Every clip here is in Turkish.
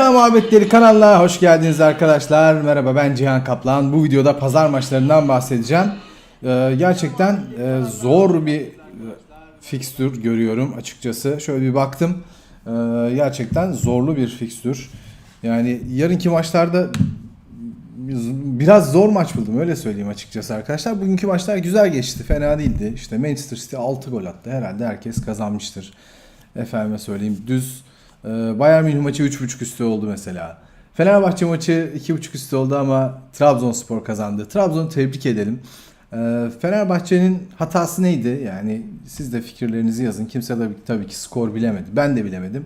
İddia Muhabbetleri kanalına hoş geldiniz arkadaşlar. Merhaba ben Cihan Kaplan. Bu videoda pazar maçlarından bahsedeceğim. Ee, gerçekten e, zor bir e, fikstür görüyorum açıkçası. Şöyle bir baktım. Ee, gerçekten zorlu bir fikstür. Yani yarınki maçlarda biraz zor maç buldum öyle söyleyeyim açıkçası arkadaşlar. Bugünkü maçlar güzel geçti. Fena değildi. İşte Manchester City 6 gol attı. Herhalde herkes kazanmıştır. Efendime söyleyeyim düz. Ee, Bayern Münih maçı 3.5 üstü oldu mesela. Fenerbahçe maçı 2.5 üstü oldu ama Trabzonspor kazandı. Trabzon'u tebrik edelim. Ee, Fenerbahçe'nin hatası neydi? Yani siz de fikirlerinizi yazın. Kimse de tabii ki skor bilemedi. Ben de bilemedim.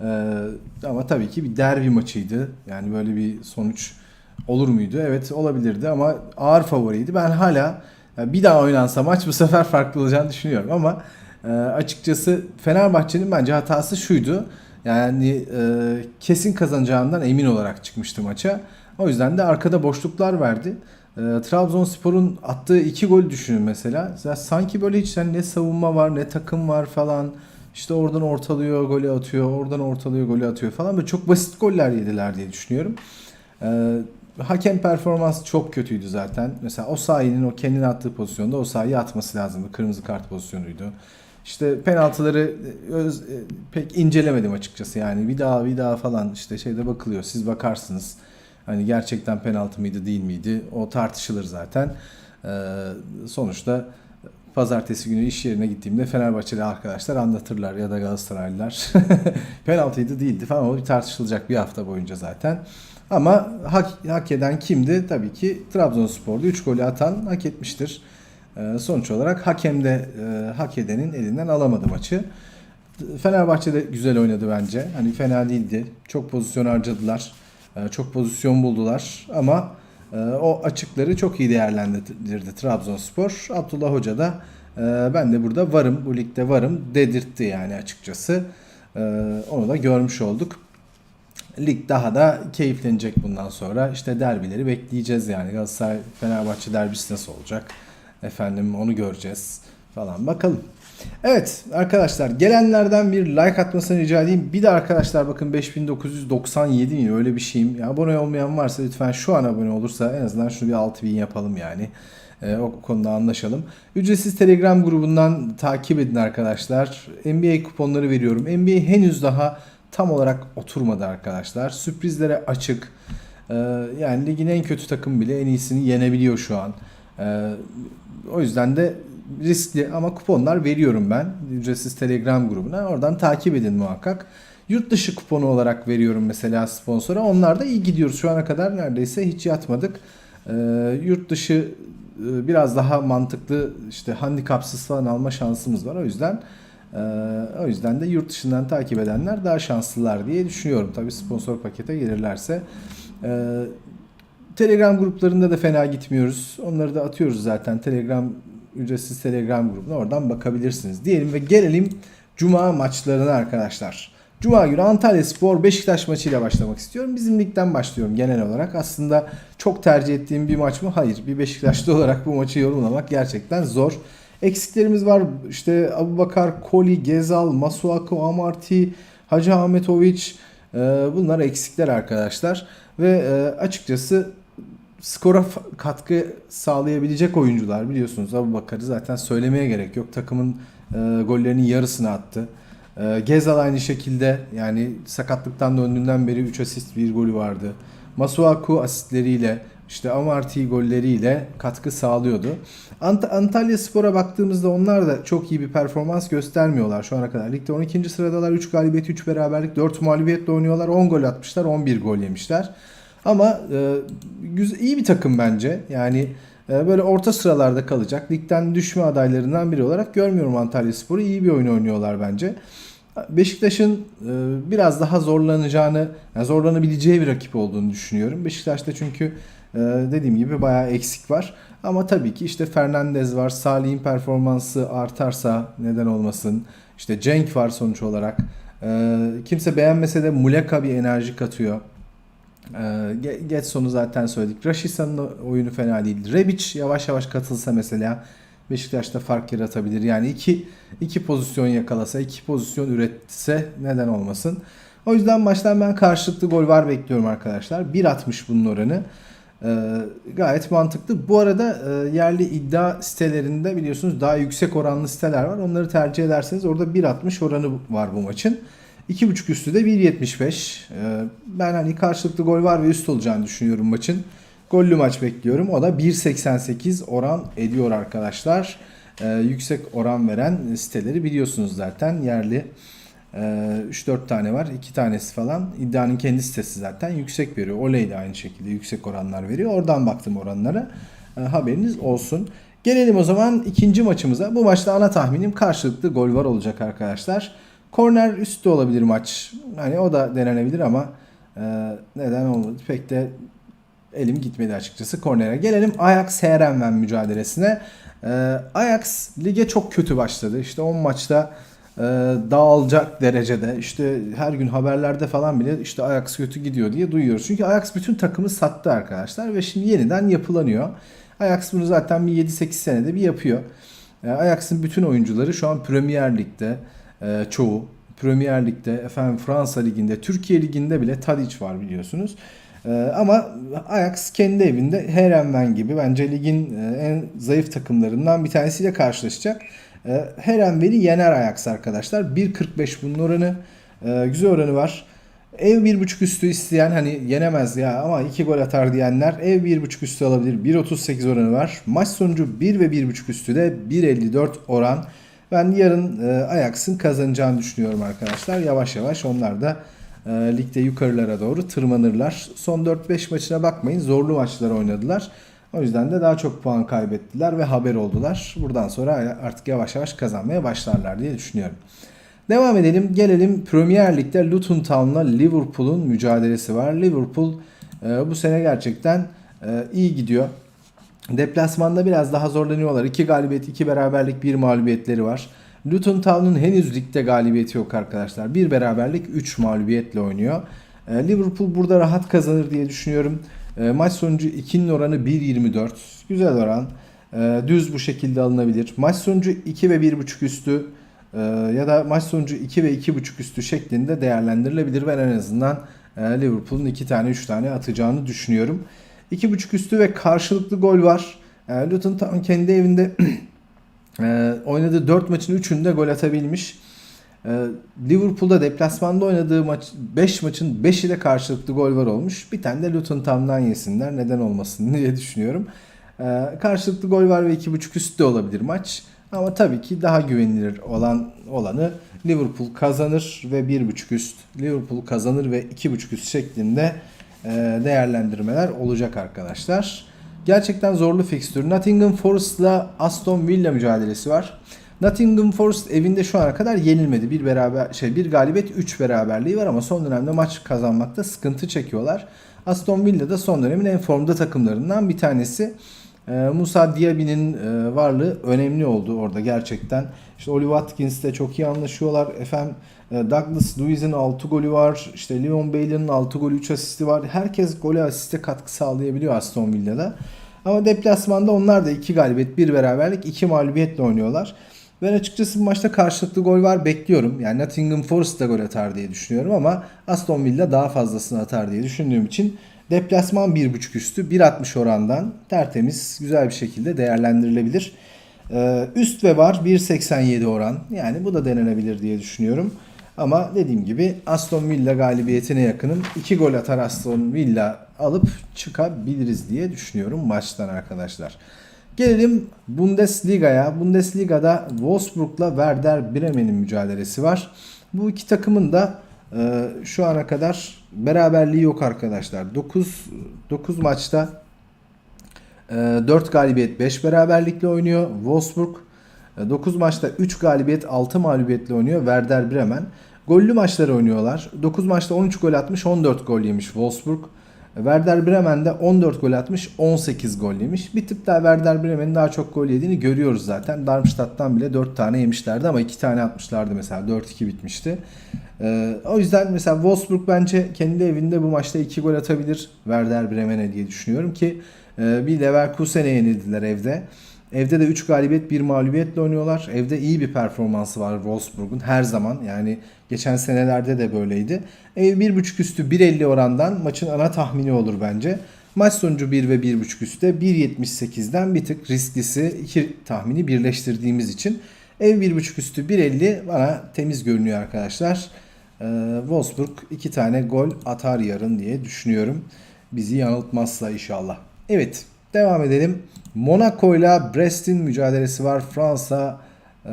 Ee, ama tabii ki bir derbi maçıydı. Yani böyle bir sonuç olur muydu? Evet olabilirdi ama ağır favoriydi. Ben hala bir daha oynansa maç bu sefer farklı olacağını düşünüyorum ama e, açıkçası Fenerbahçe'nin bence hatası şuydu. Yani e, kesin kazanacağından emin olarak çıkmıştı maça. O yüzden de arkada boşluklar verdi. E, Trabzonspor'un attığı iki gol düşünün mesela. Ya sanki böyle hiç yani ne savunma var ne takım var falan. İşte oradan ortalıyor golü atıyor, oradan ortalıyor golü atıyor falan. Böyle çok basit goller yediler diye düşünüyorum. E, hakem performansı çok kötüydü zaten. Mesela o sahinin o kendine attığı pozisyonda o sahayı atması lazımdı. Kırmızı kart pozisyonuydu. İşte penaltıları öz, e, pek incelemedim açıkçası yani. Bir daha bir daha falan işte şeyde bakılıyor. Siz bakarsınız. Hani gerçekten penaltı mıydı değil miydi? O tartışılır zaten. Ee, sonuçta pazartesi günü iş yerine gittiğimde Fenerbahçeli arkadaşlar anlatırlar ya da Galatasaraylılar. Penaltıydı değildi falan o bir tartışılacak bir hafta boyunca zaten. Ama hak, hak eden kimdi? Tabii ki Trabzonspor'da 3 golü atan hak etmiştir. Ee, sonuç olarak hakem de e, hak edenin elinden alamadı maçı. Fenerbahçe de güzel oynadı bence. Hani fena değildi. Çok pozisyon harcadılar. Ee, çok pozisyon buldular ama e, o açıkları çok iyi değerlendirdi Trabzonspor. Abdullah Hoca da e, ben de burada varım, bu ligde varım dedirtti yani açıkçası. Ee, onu da görmüş olduk. Lig daha da keyiflenecek bundan sonra. İşte derbileri bekleyeceğiz yani. Galatasaray Fenerbahçe derbisi nasıl olacak? Efendim onu göreceğiz falan bakalım. Evet arkadaşlar gelenlerden bir like atmasını rica edeyim. Bir de arkadaşlar bakın 5997 mi öyle bir şeyim. Ya abone olmayan varsa lütfen şu an abone olursa en azından şunu bir 6000 yapalım yani. Ee, o konuda anlaşalım. Ücretsiz Telegram grubundan takip edin arkadaşlar. NBA kuponları veriyorum. NBA henüz daha tam olarak oturmadı arkadaşlar. Sürprizlere açık. Ee, yani ligin en kötü takım bile en iyisini yenebiliyor şu an. Ee, o yüzden de riskli ama kuponlar veriyorum ben ücretsiz Telegram grubuna. Oradan takip edin muhakkak. Yurt dışı kuponu olarak veriyorum mesela sponsora. Onlar da iyi gidiyoruz. Şu ana kadar neredeyse hiç yatmadık. Ee, yurt dışı e, biraz daha mantıklı işte handikapsız falan alma şansımız var. O yüzden e, o yüzden de yurt dışından takip edenler daha şanslılar diye düşünüyorum. Tabii sponsor pakete gelirlerse. Ee, Telegram gruplarında da fena gitmiyoruz. Onları da atıyoruz zaten. Telegram ücretsiz Telegram grubuna oradan bakabilirsiniz. Diyelim ve gelelim Cuma maçlarına arkadaşlar. Cuma günü Antalya Spor Beşiktaş maçıyla başlamak istiyorum. Bizim ligden başlıyorum genel olarak. Aslında çok tercih ettiğim bir maç mı? Hayır. Bir Beşiktaşlı olarak bu maçı yorumlamak gerçekten zor. Eksiklerimiz var. İşte Abubakar, Koli, Gezal, Masuaku, Amarty, Hacı Ahmetoviç. Bunlar eksikler arkadaşlar. Ve açıkçası skora katkı sağlayabilecek oyuncular biliyorsunuz. Abu Bakar'ı zaten söylemeye gerek yok. Takımın e, gollerinin yarısını attı. E, Gezal aynı şekilde yani sakatlıktan döndüğünden beri 3 asist 1 golü vardı. Masuaku asistleriyle işte Amarty golleriyle katkı sağlıyordu. Ant- Antalya Spor'a baktığımızda onlar da çok iyi bir performans göstermiyorlar şu ana kadar. Ligde 12. sıradalar. 3 galibiyet, 3 beraberlik, 4 mağlubiyetle oynuyorlar. 10 gol atmışlar, 11 gol yemişler. Ama e, güzel, iyi bir takım bence. Yani e, böyle orta sıralarda kalacak. Ligden düşme adaylarından biri olarak görmüyorum Antalya Spor'u. İyi bir oyun oynuyorlar bence. Beşiktaş'ın e, biraz daha zorlanacağını, yani zorlanabileceği bir rakip olduğunu düşünüyorum. Beşiktaş'ta çünkü e, dediğim gibi bayağı eksik var. Ama tabii ki işte Fernandez var. Salih'in performansı artarsa neden olmasın. İşte Cenk var sonuç olarak. E, kimse beğenmese de Muleka bir enerji katıyor. Ee, Getson'u zaten söyledik. Rashica'nın oyunu fena değil. Rebic yavaş yavaş katılsa mesela Beşiktaş'ta fark yaratabilir. Yani iki, iki pozisyon yakalasa, iki pozisyon üretse neden olmasın. O yüzden maçtan ben karşılıklı gol var bekliyorum arkadaşlar. 1.60 bunun oranı. Ee, gayet mantıklı. Bu arada e, yerli iddia sitelerinde biliyorsunuz daha yüksek oranlı siteler var. Onları tercih ederseniz orada 1.60 oranı var bu maçın. 2.5 üstü de 1.75. Ee, ben hani karşılıklı gol var ve üst olacağını düşünüyorum maçın. Gollü maç bekliyorum. O da 1.88 oran ediyor arkadaşlar. Ee, yüksek oran veren siteleri biliyorsunuz zaten. Yerli ee, 3-4 tane var. 2 tanesi falan. İddianın kendi sitesi zaten yüksek veriyor. Oley de aynı şekilde yüksek oranlar veriyor. Oradan baktım oranlara. Ee, haberiniz olsun. Gelelim o zaman ikinci maçımıza. Bu maçta ana tahminim karşılıklı gol var olacak arkadaşlar. Korner üstü olabilir maç. Hani o da denenebilir ama e, neden olmadı? Pek de elim gitmedi açıkçası kornere. Gelelim Ajax Heerenveen mücadelesine. Ee, Ajax lige çok kötü başladı. İşte 10 maçta e, dağılacak derecede. İşte her gün haberlerde falan bile işte Ajax kötü gidiyor diye duyuyoruz. Çünkü Ajax bütün takımı sattı arkadaşlar ve şimdi yeniden yapılanıyor. Ajax bunu zaten bir 7-8 senede bir yapıyor. E, Ajax'ın bütün oyuncuları şu an Premier Lig'de e, çoğu. Premier Lig'de, efendim Fransa Ligi'nde, Türkiye Ligi'nde bile Tadic var biliyorsunuz. Ee, ama Ajax kendi evinde Herenven gibi bence ligin e, en zayıf takımlarından bir tanesiyle karşılaşacak. Ee, Herenven'i yener Ajax arkadaşlar. 1.45 bunun oranı. Ee, güzel oranı var. Ev 1.5 üstü isteyen hani yenemez ya ama 2 gol atar diyenler ev 1.5 üstü alabilir. 1.38 oranı var. Maç sonucu 1 ve 1.5 üstü de 1.54 oran. Ben yarın e, Ajax'ın kazanacağını düşünüyorum arkadaşlar. Yavaş yavaş onlar da e, ligde yukarılara doğru tırmanırlar. Son 4-5 maçına bakmayın zorlu maçlar oynadılar. O yüzden de daha çok puan kaybettiler ve haber oldular. Buradan sonra artık yavaş yavaş kazanmaya başlarlar diye düşünüyorum. Devam edelim. Gelelim Premier Lig'de Luton Town'la Liverpool'un mücadelesi var. Liverpool e, bu sene gerçekten e, iyi gidiyor. Deplasmanda biraz daha zorlanıyorlar. 2 galibiyet, 2 beraberlik, 1 mağlubiyetleri var. Luton Town'un henüz ligde galibiyeti yok arkadaşlar. Bir beraberlik 3 mağlubiyetle oynuyor. E, Liverpool burada rahat kazanır diye düşünüyorum. E, maç sonucu 2'nin oranı 1.24. Güzel oran. E, düz bu şekilde alınabilir. Maç sonucu 2 ve 1.5 üstü ya da maç sonucu 2 ve 2.5 üstü şeklinde değerlendirilebilir. Ben en azından Liverpool'un 2 tane 3 tane atacağını düşünüyorum. 2.5 üstü ve karşılıklı gol var. Luton Town kendi evinde e, oynadığı 4 maçın 3'ünde gol atabilmiş. E, Liverpool'da deplasmanda oynadığı maç 5 maçın 5'i de karşılıklı gol var olmuş. Bir tane de Luton Town'dan yesinler. Neden olmasın diye düşünüyorum. E, karşılıklı gol var ve 2.5 üst de olabilir maç. Ama tabii ki daha güvenilir olan olanı Liverpool kazanır ve 1.5 üst. Liverpool kazanır ve 2.5 üst şeklinde e, değerlendirmeler olacak arkadaşlar. Gerçekten zorlu fikstür. Nottingham Forest'la Aston Villa mücadelesi var. Nottingham Forest evinde şu ana kadar yenilmedi. Bir beraber şey bir galibiyet 3 beraberliği var ama son dönemde maç kazanmakta sıkıntı çekiyorlar. Aston Villa da son dönemin en formda takımlarından bir tanesi. Ee, Musa Diaby'nin e, varlığı önemli oldu orada gerçekten. İşte Oli Watkins de çok iyi anlaşıyorlar. Efendim e, Douglas Luiz'in 6 golü var. İşte Leon Bailey'nin 6 golü 3 asisti var. Herkes gole asiste katkı sağlayabiliyor Aston Villa'da. Ama deplasmanda onlar da 2 galibiyet, 1 beraberlik, 2 mağlubiyetle oynuyorlar. Ben açıkçası bu maçta karşılıklı gol var bekliyorum. Yani Nottingham Forest da gol atar diye düşünüyorum ama Aston Villa daha fazlasını atar diye düşündüğüm için deplasman 1.5 üstü 1.60 orandan tertemiz güzel bir şekilde değerlendirilebilir. Ee, üst ve var 1.87 oran. Yani bu da denenebilir diye düşünüyorum. Ama dediğim gibi Aston Villa galibiyetine yakınım. 2 gol atar Aston Villa alıp çıkabiliriz diye düşünüyorum maçtan arkadaşlar. Gelelim Bundesliga'ya. Bundesliga'da Wolfsburg'la Werder Bremen'in mücadelesi var. Bu iki takımın da e, şu ana kadar beraberliği yok arkadaşlar. 9 9 maçta e, 4 galibiyet 5 beraberlikle oynuyor Wolfsburg. 9 e, maçta 3 galibiyet 6 mağlubiyetle oynuyor Werder Bremen. Gollü maçları oynuyorlar. 9 maçta 13 gol atmış 14 gol yemiş Wolfsburg. Werder Bremen'de 14 gol atmış 18 gol yemiş. Bir tık daha Werder Bremen'in daha çok gol yediğini görüyoruz zaten. Darmstadt'tan bile 4 tane yemişlerdi ama 2 tane atmışlardı mesela. 4-2 bitmişti. Ee, o yüzden mesela Wolfsburg bence kendi evinde bu maçta 2 gol atabilir Werder Bremen'e diye düşünüyorum ki e, bir Leverkusen'e yenildiler evde. Evde de 3 galibiyet 1 mağlubiyetle oynuyorlar. Evde iyi bir performansı var Wolfsburg'un her zaman. Yani geçen senelerde de böyleydi. Ev 1.5 üstü 1.50 orandan maçın ana tahmini olur bence. Maç sonucu 1 ve 1.5 üstte 1.78'den bir tık risklisi iki tahmini birleştirdiğimiz için ev 1.5 üstü 1.50 bana temiz görünüyor arkadaşlar. Ee, Wolfsburg iki tane gol atar yarın diye düşünüyorum. Bizi yanıltmazsa inşallah. Evet devam edelim. Monaco ile Brest'in mücadelesi var Fransa e,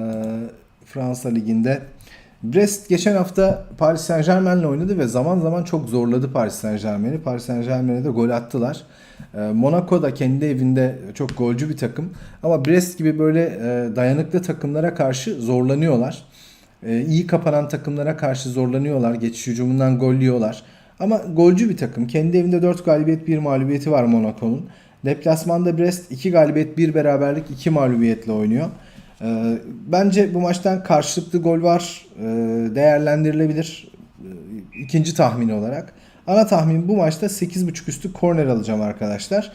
Fransa liginde. Brest geçen hafta Paris Saint Germain'le oynadı ve zaman zaman çok zorladı Paris Saint Germain'i. Paris Saint Germain'e de gol attılar. E, Monaco da kendi evinde çok golcü bir takım. Ama Brest gibi böyle e, dayanıklı takımlara karşı zorlanıyorlar. E, iyi kapanan takımlara karşı zorlanıyorlar. Geçiş hücumundan gol yiyorlar. Ama golcü bir takım. Kendi evinde 4 galibiyet 1 mağlubiyeti var Monaco'nun. Deplasmanda Brest 2 galibiyet 1 beraberlik 2 mağlubiyetle oynuyor. Ee, bence bu maçtan karşılıklı gol var. Ee, değerlendirilebilir. Ee, ikinci tahmini olarak. Ana tahmin bu maçta 8.5 üstü korner alacağım arkadaşlar.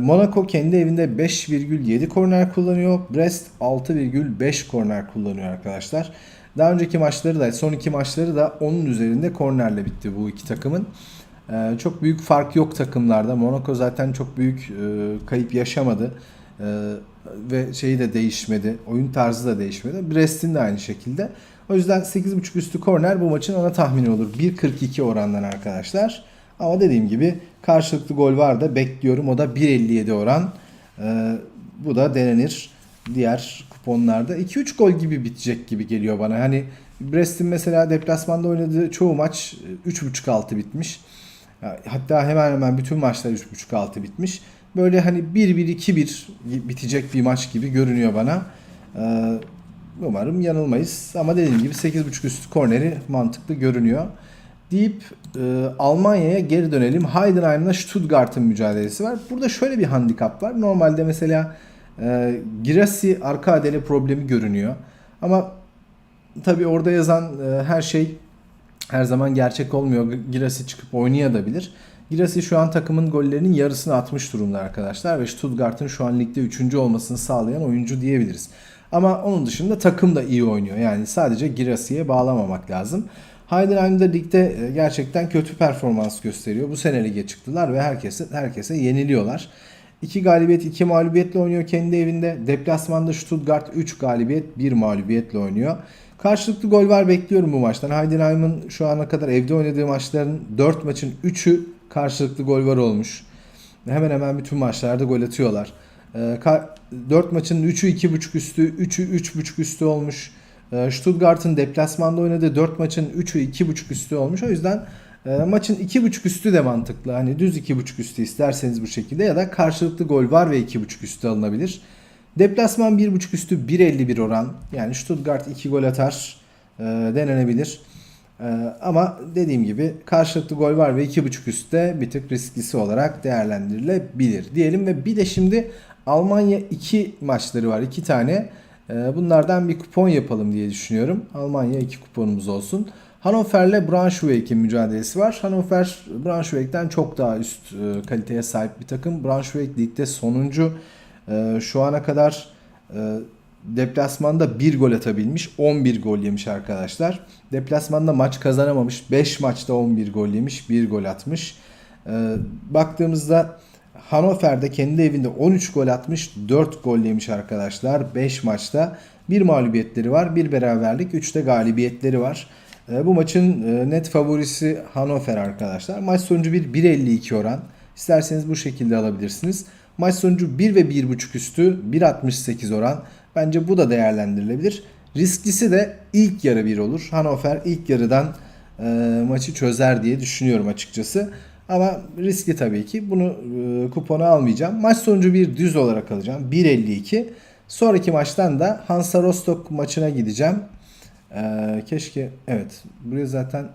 Monaco kendi evinde 5,7 korner kullanıyor. Brest 6,5 korner kullanıyor arkadaşlar. Daha önceki maçları da son iki maçları da onun üzerinde kornerle bitti bu iki takımın. Ee, çok büyük fark yok takımlarda. Monaco zaten çok büyük e, kayıp yaşamadı. E, ve şeyi de değişmedi. Oyun tarzı da değişmedi. Brest'in de aynı şekilde. O yüzden 8.5 üstü korner bu maçın ana tahmini olur. 1.42 orandan arkadaşlar. Ama dediğim gibi karşılıklı gol var da bekliyorum. O da 1.57 oran. E, bu da denenir. Diğer kuponlarda 2-3 gol gibi bitecek gibi geliyor bana. Hani Brest'in mesela deplasmanda oynadığı çoğu maç 3.5 altı bitmiş. Hatta hemen hemen bütün maçlar 3.5 altı bitmiş. Böyle hani 1-1-2-1 bitecek bir maç gibi görünüyor bana. Ee, umarım yanılmayız. Ama dediğim gibi 8.5 üstü korneri mantıklı görünüyor. Deyip e, Almanya'ya geri dönelim. Heidenheim'la Stuttgart'ın mücadelesi var. Burada şöyle bir handikap var. Normalde mesela e, Girassi arka adele problemi görünüyor. Ama tabii orada yazan e, her şey her zaman gerçek olmuyor. Girassi çıkıp oynayabilir. Girassi şu an takımın gollerinin yarısını atmış durumda arkadaşlar ve Stuttgart'ın şu an ligde 3. olmasını sağlayan oyuncu diyebiliriz. Ama onun dışında takım da iyi oynuyor. Yani sadece Girassi'ye bağlamamak lazım. Heidenheim'de ligde gerçekten kötü performans gösteriyor. Bu sene lige çıktılar ve herkese herkese yeniliyorlar. 2 galibiyet 2 mağlubiyetle oynuyor kendi evinde. Deplasmanda Stuttgart 3 galibiyet 1 mağlubiyetle oynuyor. Karşılıklı gol var bekliyorum bu maçtan. Heidenheim'ın şu ana kadar evde oynadığı maçların 4 maçın 3'ü karşılıklı gol var olmuş. Hemen hemen bütün maçlarda gol atıyorlar. 4 maçın 3'ü 2.5 üstü, 3'ü 3.5 üstü olmuş. Stuttgart'ın deplasmanda oynadığı 4 maçın 3'ü 2.5 üstü olmuş. O yüzden maçın 2.5 üstü de mantıklı. Hani düz 2.5 üstü isterseniz bu şekilde ya da karşılıklı gol var ve 2.5 üstü alınabilir. Deplasman 1.5 üstü 1.51 oran. Yani Stuttgart 2 gol atar denenebilir. Ee, ama dediğim gibi karşılıklı gol var ve 2.5 üstte bir tık risklisi olarak değerlendirilebilir diyelim ve bir de şimdi Almanya 2 maçları var 2 tane. Ee, bunlardan bir kupon yapalım diye düşünüyorum. Almanya 2 kuponumuz olsun. Hannover'le Braunschweig'in mücadelesi var. Hannover Braunschweig'den çok daha üst e, kaliteye sahip bir takım. Braunschweig ligde sonuncu. E, şu ana kadar e, Deplasmanda 1 gol atabilmiş. 11 gol yemiş arkadaşlar. Deplasmanda maç kazanamamış. 5 maçta 11 gol yemiş. 1 gol atmış. Ee, baktığımızda Hannover'de kendi evinde 13 gol atmış. 4 gol yemiş arkadaşlar. 5 maçta. 1 mağlubiyetleri var. 1 beraberlik. 3 de galibiyetleri var. Ee, bu maçın e, net favorisi Hannover arkadaşlar. Maç sonucu 1 1.52 oran. İsterseniz bu şekilde alabilirsiniz. Maç sonucu 1 ve 1.5 üstü 1.68 oran. Bence bu da değerlendirilebilir. Risklisi de ilk yarı bir olur. Hannover ilk yarıdan e, maçı çözer diye düşünüyorum açıkçası. Ama riskli tabii ki. Bunu e, kupona almayacağım. Maç sonucu bir düz olarak alacağım. 1.52. Sonraki maçtan da Hansa Rostock maçına gideceğim. E, keşke evet buraya zaten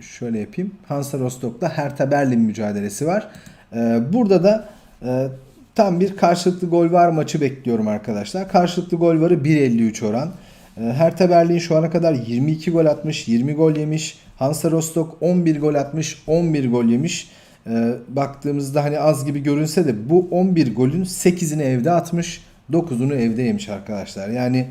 şöyle yapayım. Hansa Rostock'ta Hertha Berlin mücadelesi var. E, burada da e, Tam bir karşılıklı gol var maçı bekliyorum arkadaşlar. Karşılıklı gol varı 1.53 oran. Ee, Hertha Berlin şu ana kadar 22 gol atmış, 20 gol yemiş. Hansa Rostock 11 gol atmış, 11 gol yemiş. e, baktığımızda hani az gibi görünse de bu 11 golün 8'ini evde atmış, 9'unu evde yemiş arkadaşlar. Yani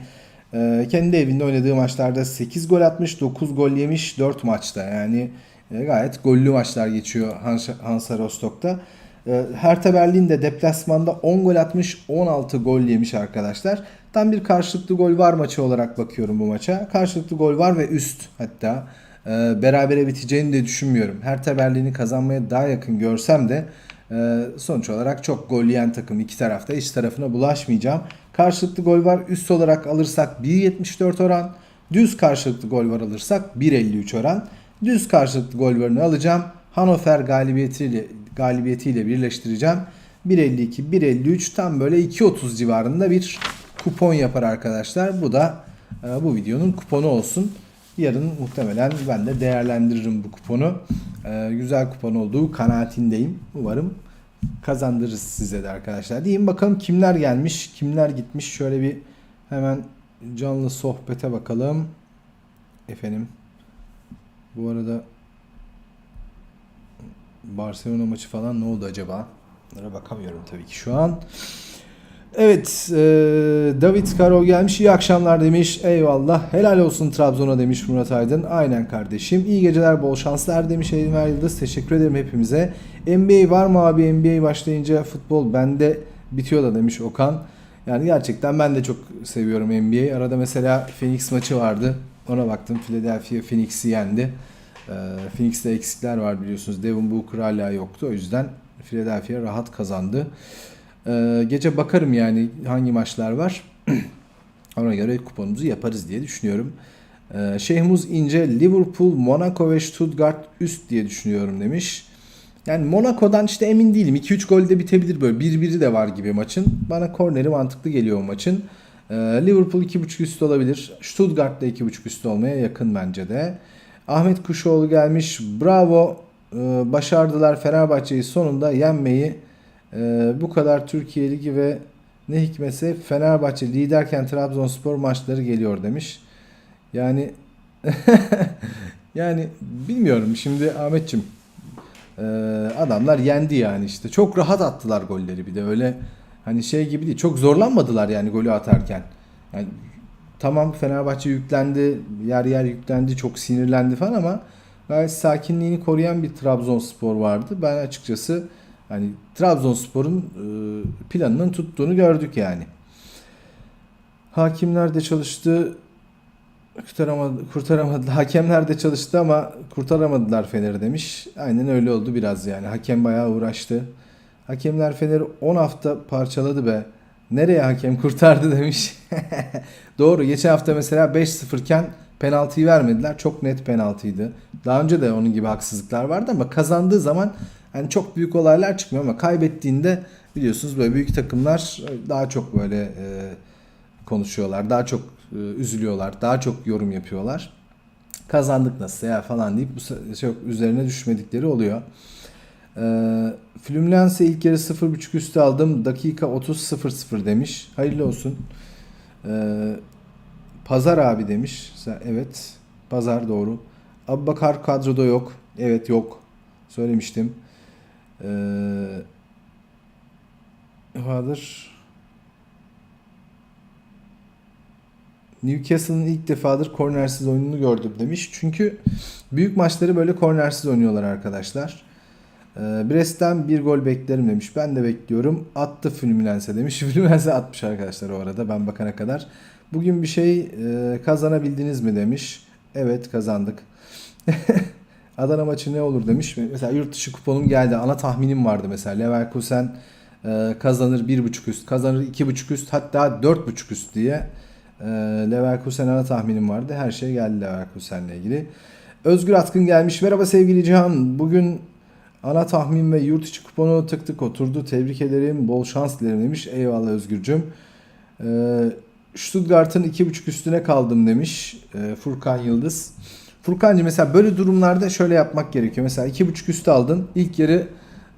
e, kendi evinde oynadığı maçlarda 8 gol atmış, 9 gol yemiş 4 maçta. Yani e, gayet gollü maçlar geçiyor Hansa, Hansa Rostock'ta. E, Hertha Berlin de deplasmanda 10 gol atmış, 16 gol yemiş arkadaşlar. Tam bir karşılıklı gol var maçı olarak bakıyorum bu maça. Karşılıklı gol var ve üst hatta. E, berabere biteceğini de düşünmüyorum. Hertha Berlin'i kazanmaya daha yakın görsem de e, sonuç olarak çok gol yiyen takım iki tarafta iç tarafına bulaşmayacağım. Karşılıklı gol var üst olarak alırsak 1.74 oran. Düz karşılıklı gol var alırsak 1.53 oran. Düz karşılıklı gol varını alacağım. Hannover galibiyetiyle galibiyetiyle birleştireceğim. 1.52 1.53 tam böyle 2.30 civarında bir kupon yapar arkadaşlar. Bu da e, bu videonun kuponu olsun. Yarın muhtemelen ben de değerlendiririm bu kuponu. E, güzel kupon olduğu kanaatindeyim. Umarım kazandırırız size de arkadaşlar. Diyeyim bakalım kimler gelmiş, kimler gitmiş. Şöyle bir hemen canlı sohbete bakalım. Efendim. Bu arada Barcelona maçı falan ne oldu acaba? Bunlara bakamıyorum tabii ki şu an. Evet, e, David Karo gelmiş. İyi akşamlar demiş. Eyvallah. Helal olsun Trabzon'a demiş Murat Aydın. Aynen kardeşim. İyi geceler, bol şanslar demiş Elmer Yıldız. Teşekkür ederim hepimize. NBA var mı abi? NBA başlayınca futbol bende bitiyor da demiş Okan. Yani gerçekten ben de çok seviyorum NBA. Arada mesela Phoenix maçı vardı. Ona baktım. Philadelphia Phoenix'i yendi. E, Phoenix'te eksikler var biliyorsunuz. Devin Booker hala yoktu. O yüzden Philadelphia rahat kazandı. Ee, gece bakarım yani hangi maçlar var. Ona göre kuponumuzu yaparız diye düşünüyorum. Ee, Şeyhmuz İnce Liverpool, Monaco ve Stuttgart üst diye düşünüyorum demiş. Yani Monaco'dan işte emin değilim. 2-3 golde bitebilir böyle. 1-1'i de var gibi maçın. Bana korneri mantıklı geliyor o maçın. Ee, Liverpool 2.5 üst olabilir. Stuttgart da 2.5 üst olmaya yakın bence de. Ahmet Kuşoğlu gelmiş. Bravo. Ee, başardılar Fenerbahçe'yi sonunda yenmeyi. Ee, bu kadar Türkiye Ligi ve ne hikmetse Fenerbahçe liderken Trabzonspor maçları geliyor demiş. Yani yani bilmiyorum şimdi Ahmetçim ee, adamlar yendi yani işte. Çok rahat attılar golleri bir de öyle hani şey gibi değil. Çok zorlanmadılar yani golü atarken. Yani tamam Fenerbahçe yüklendi, yer yer yüklendi, çok sinirlendi falan ama gayet sakinliğini koruyan bir Trabzonspor vardı. Ben açıkçası Hani Trabzonspor'un e, planının tuttuğunu gördük yani. Hakimler de çalıştı. Kurtaramadı, kurtaramadı. Hakemler de çalıştı ama kurtaramadılar Fener'i demiş. Aynen öyle oldu biraz yani. Hakem bayağı uğraştı. Hakemler Fener'i 10 hafta parçaladı be. Nereye hakem kurtardı demiş. Doğru. Geçen hafta mesela 5-0 iken penaltıyı vermediler. Çok net penaltıydı. Daha önce de onun gibi haksızlıklar vardı ama kazandığı zaman yani çok büyük olaylar çıkmıyor ama kaybettiğinde biliyorsunuz böyle büyük takımlar daha çok böyle e, konuşuyorlar. Daha çok e, üzülüyorlar. Daha çok yorum yapıyorlar. Kazandık nasıl ya falan deyip bu çok üzerine düşmedikleri oluyor. E, Fluminense ilk yarı 0.5 üstü aldım. Dakika 30.00 demiş. Hayırlı olsun. E, Pazar abi demiş. Evet. Pazar doğru. Abbakar kadroda yok. Evet yok. Söylemiştim. Ee, Bahadır Newcastle'ın ilk defadır kornersiz oyununu gördüm demiş. Çünkü büyük maçları böyle kornersiz oynuyorlar arkadaşlar. Ee, Brest'ten bir gol beklerim demiş. Ben de bekliyorum. Attı Fluminense demiş. Fluminense atmış arkadaşlar o arada ben bakana kadar. Bugün bir şey e, kazanabildiniz mi demiş. Evet kazandık. Adana maçı ne olur demiş. Mesela yurt dışı kuponum geldi. Ana tahminim vardı mesela. Leverkusen e, kazanır 1.5 üst, kazanır 2.5 üst hatta 4.5 üst diye e, Leverkusen ana tahminim vardı. Her şey geldi Leverkusen'le ilgili. Özgür Atkın gelmiş. Merhaba sevgili Cihan. Bugün ana tahmin ve yurt içi kuponu tık tık oturdu. Tebrik ederim. Bol şans dilerim demiş. Eyvallah Özgürcüm. E, Stuttgart'ın 2.5 üstüne kaldım demiş e, Furkan Yıldız. Furkancı mesela böyle durumlarda şöyle yapmak gerekiyor. Mesela 2.5 üstü aldın. İlk yarı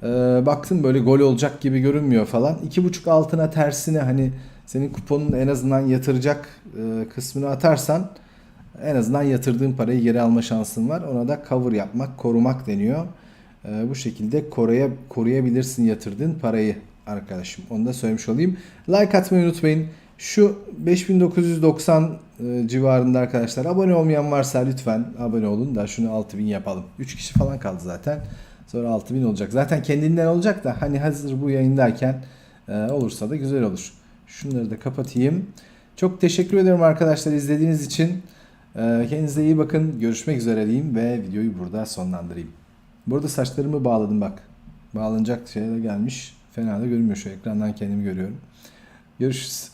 e, baktın böyle gol olacak gibi görünmüyor falan. 2.5 altına tersine hani senin kuponun en azından yatıracak e, kısmını atarsan en azından yatırdığın parayı geri alma şansın var. Ona da cover yapmak, korumak deniyor. E, bu şekilde koruya, koruyabilirsin yatırdığın parayı arkadaşım. Onu da söylemiş olayım. Like atmayı unutmayın. Şu 5990 e, civarında arkadaşlar abone olmayan varsa lütfen abone olun da şunu 6000 yapalım. 3 kişi falan kaldı zaten. Sonra 6000 olacak. Zaten kendinden olacak da hani hazır bu yayındayken e, olursa da güzel olur. Şunları da kapatayım. Çok teşekkür ederim arkadaşlar izlediğiniz için. E, kendinize iyi bakın. Görüşmek üzere diyeyim ve videoyu burada sonlandırayım. Burada saçlarımı bağladım bak. Bağlanacak şeyler gelmiş. Fena da görünmüyor şu ekrandan kendimi görüyorum. Görüşürüz.